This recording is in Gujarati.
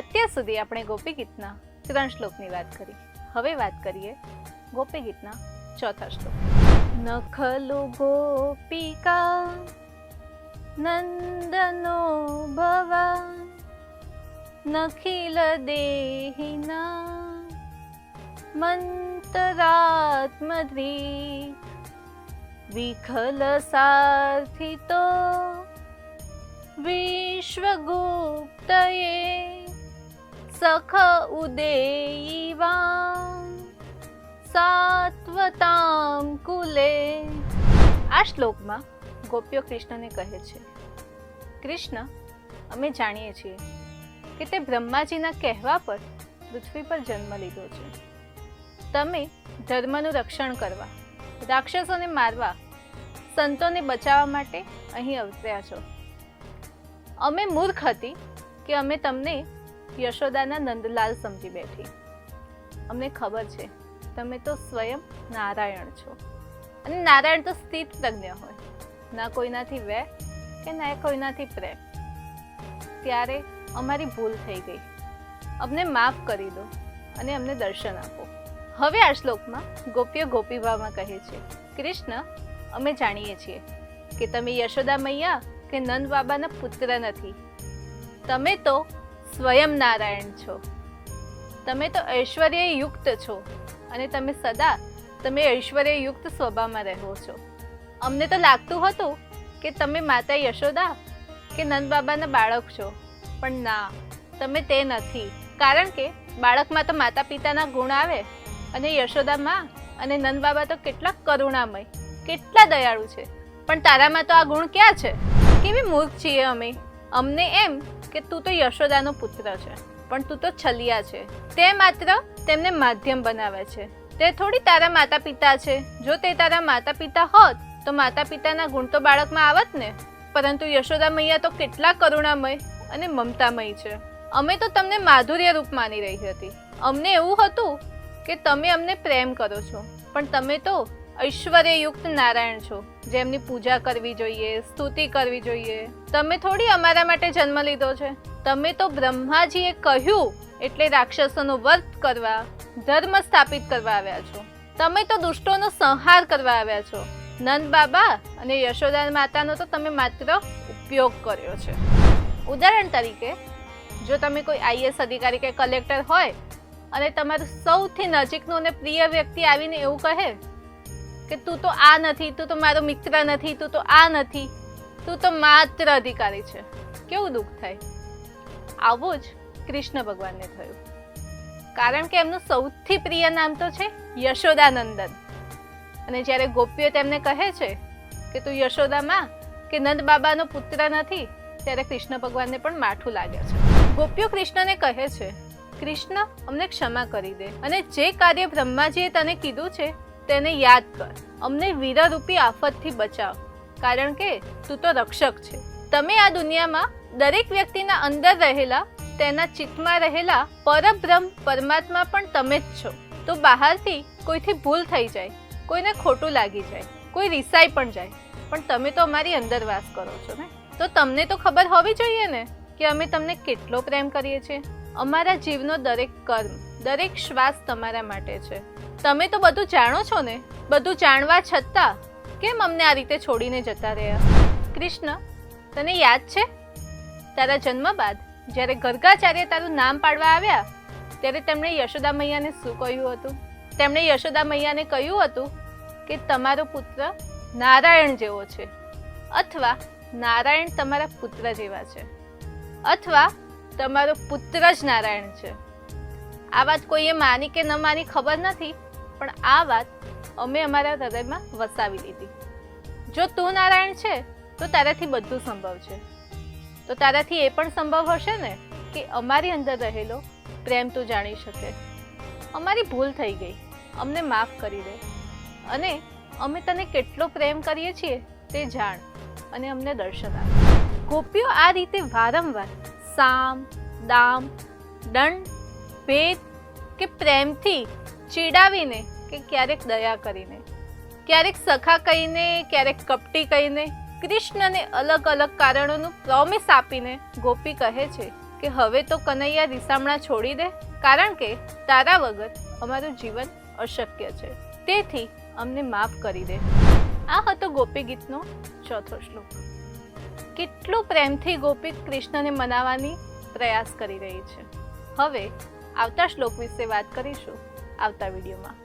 અત્યાર સુધી આપણે ગોપી ગીતના ત્રણ શ્લોકની વાત કરી. હવે વાત કરીએ ગોપી ગીતના ચોથા શ્લોક. નખલુ ગોપિકા નંદનો ભવા નખિલ દેહિના મંતરાત્મધી વિખલ સાર્થિતો વિશ્વગુપ્તયે સખ ઉદેયિવા સાત્વતામ કુલે આ શ્લોકમાં ગોપીઓ કૃષ્ણને કહે છે, કૃષ્ણ, અમે જાણીએ છીએ કે તે બ્રહ્માજીના કહેવા પર પૃથ્વી પર જન્મ લીધો છે. તમે ધર્મનું રક્ષણ કરવા, રાક્ષસોને મારવા, સંતોને બચાવવા માટે અહીં અવતર્યા છો. અમે મૂર્ખ હતી કે અમે તમને યશોદાના નંદલાલ સમજી બેઠી. અમને ખબર છે, તમે તો સ્વયં નારાયણ છો. અને નારાયણ તો સ્થિત પ્રજ્ઞ હોય. ના કોઈનાથી વે કે ના કોઈનાથી પ્રેમ. ત્યારે અમારી ભૂલ થઈ ગઈ. અમને માફ કરી દો અને અમને દર્શન આપો. હવે આ શ્લોકમાં ગોપીઓ ગોપીભામાં કહે છે, કૃષ્ણ, અમે જાણીએ છીએ કે તમે યશોદા મૈયા કે નંદ બાબાના પુત્ર નથી. તમે તો સ્વયં નારાયણ છો. તમે તો ઐશ્વર્ય યુક્ત છો અને તમે સદા તમે ઐશ્વર્ય યુક્ત સ્વભાવમાં રહો છો. અમને તો લાગતું હતું કે તમે માતા યશોદા કે નંદ બાબાના બાળક છો, પણ ના, તમે તે નથી. કારણ કે બાળકમાં તો માતા પિતાના ગુણ આવે અને યશોદામાં અને નંદ બાબા તો કેટલા કરુણામય, કેટલા દયાળુ છે. પણ તારામાં તો આ ગુણ ક્યાં છે? કેવી મૂર્ખ છીએ અમે? અમને એમ કે તું તો યશોદાનો પુત્ર છે, પણ તું તો છલિયા છે. તે માત્ર તેમને માધ્યમ બનાવે છે. તે થોડી તારા માતા પિતા છે. જો તે તારા માતા પિતા હોત, તો માતા પિતાના ગુણ તો બાળકમાં આવત ને. પરંતુ યશોદા મૈયા તો કેટલા કરુણામય અને મમતામય છે. અમે તો તમને માધુર્ય રૂપ માની રહી હતી. અમને એવું હતું કે તમે અમને પ્રેમ કરો છો, પણ તમે તો ઐશ્વર્યયુક્ત નારાયણ છો, જેમની પૂજા કરવી જોઈએ, સ્તુતિ કરવી જોઈએ. તમે થોડી અમારા માટે જન્મ લીધો છે. તમે તો બ્રહ્માજીએ કહ્યું એટલે રાક્ષસોનો વર્ત કરવા, ધર્મ સ્થાપિત કરવા આવ્યા છો. તમે તો દુષ્ટોનો સંહાર કરવા આવ્યા છો. નંદ બાબા અને યશોદા માતાનો તો તમે માત્ર ઉપયોગ કર્યો છે. ઉદાહરણ તરીકે, જો તમે કોઈ આઈએસ અધિકારી કે કલેક્ટર હોય અને તમારું સૌથી નજીકનું અને પ્રિય વ્યક્તિ આવીને એવું કહે કે તું તો આ નથી, તું તો મારો મિત્ર નથી, તું તો આ નથી. તું તો માત્ર અધિકારી છે. કેવું દુઃખ થાય? આવું જ કૃષ્ણ ભગવાનને થયું. કારણ કે એમનું સૌથી પ્રિય નામ તો છે યશોદાનંદન. અને જ્યારે ગોપીઓ તેમને કહે છે કે તું યશોદામાં કે નંદ બાબાનો પુત્ર નથી, ત્યારે કૃષ્ણ ભગવાનને પણ માઠું લાગે છે. ગોપીઓ કૃષ્ણને કહે છે, કૃષ્ણ, અમને ક્ષમા કરી દે. અને જે કાર્ય બ્રહ્માજીએ તને કીધું છે તેને યાદ કર. અમને વીરારૂપી આફતથી બચાવ. કારણ કે તું તો રક્ષક છે. તમે આ દુનિયામાં દરેક વ્યક્તિના અંદર રહેલા, તેના ચિત્તમાં રહેલા પરબ્રહ્મ પરમાત્મા પણ તમે જ છો. તો બહારથી કોઈથી ભૂલ થઈ જાય, કોઈને ખોટું લાગી જાય, કોઈ રિસાઈ પણ જાય. પણ તમે તો અમારી અંદર વાસ કરો છો ને? તો તમને તો ખબર હોવી જોઈએ ને કે અમે તમને કેટલો પ્રેમ કરીએ છીએ? અમારા જીવનો દરેક કર્મ, દરેક શ્વાસ તમારા માટે છે. તમે તો બધું જાણો છો ને? બધું જાણવા છતાં કેમ અમને આ રીતે છોડીને જતા રહ્યા? કૃષ્ણ, તને યાદ છે? તારા જન્મ બાદ જ્યારે ગર્ગાચાર્ય તારું નામ પાડવા આવ્યા, ત્યારે તેમણે યશોદા મૈયાને શું કહ્યું હતું? તેમણે યશોદા મૈયાને કહ્યું હતું કે તમારો પુત્ર નારાયણ જેવો છે, અથવા નારાયણ તમારા પુત્ર જેવા છે, અથવા તમારો પુત્ર જ નારાયણ છે. આ વાત કોઈએ માની કે ન માની ખબર નથી, પણ આ વાત અમે અમારા હૃદયમાં વસાવી લીધી. જો તું નારાયણ છે, તો તારાથી બધું સંભવ છે. તો તારાથી એ પણ સંભવ હશે ને કે અમારી અંદર રહેલો પ્રેમ તું જાણી શકે. અમારી ભૂલ થઈ ગઈ, અમને માફ કરી દે. અને અમે તને કેટલો પ્રેમ કરીએ છીએ તે જાણ અને અમને દર્શન આપ. ગોપીઓ આ રીતે વારંવાર સામ, દામ, દંડ, ભેદ કે પ્રેમથી ચીડાવીને કે ક્યારેક દયા કરીને, ક્યારેક સખા કહીને, ક્યારેક કપટી કહીને, કૃષ્ણને અલગ અલગ કારણોનું પ્રોમિસ આપીને ગોપી કહે છે કે હવે તો કનૈયા રીસામણા છોડી દે, કારણ કે તારા વગર અમારું જીવન અશક્ય છે. તેથી અમને માફ કરી દે. આ હતો ગોપી ગીતનો ચોથો શ્લોક. કેટલું પ્રેમથી ગોપી કૃષ્ણને મનાવવાની પ્રયાસ કરી રહી છે. હવે આવતા શ્લોક વિશે વાત કરીશું આવતા વિડીયોમાં.